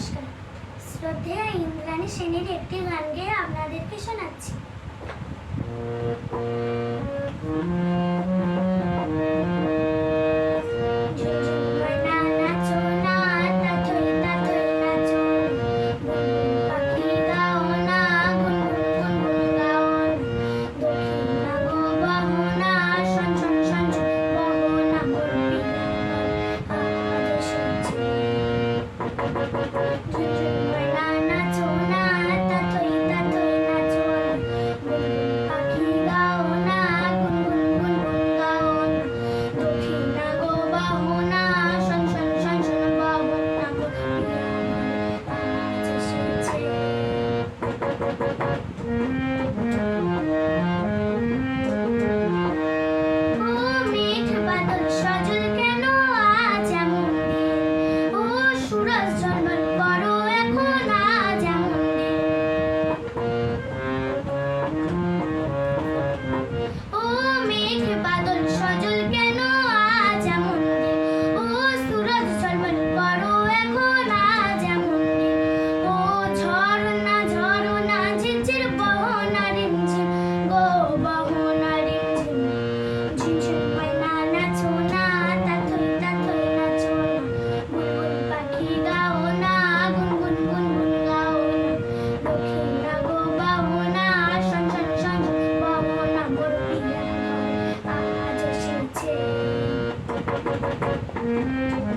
নমস্কার। শ্রদ্ধেয় ইন্দ্রাণী সেনের একটি গান আপনাদেরকে শোনাচ্ছি।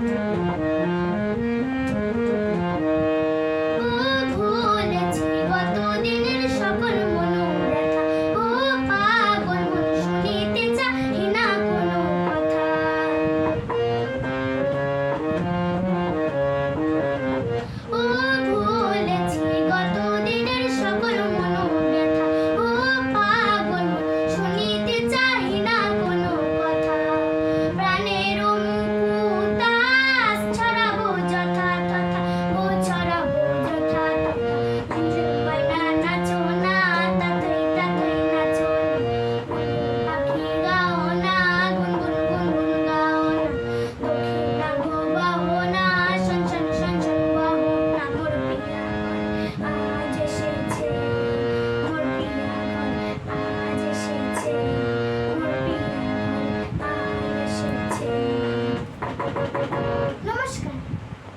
Música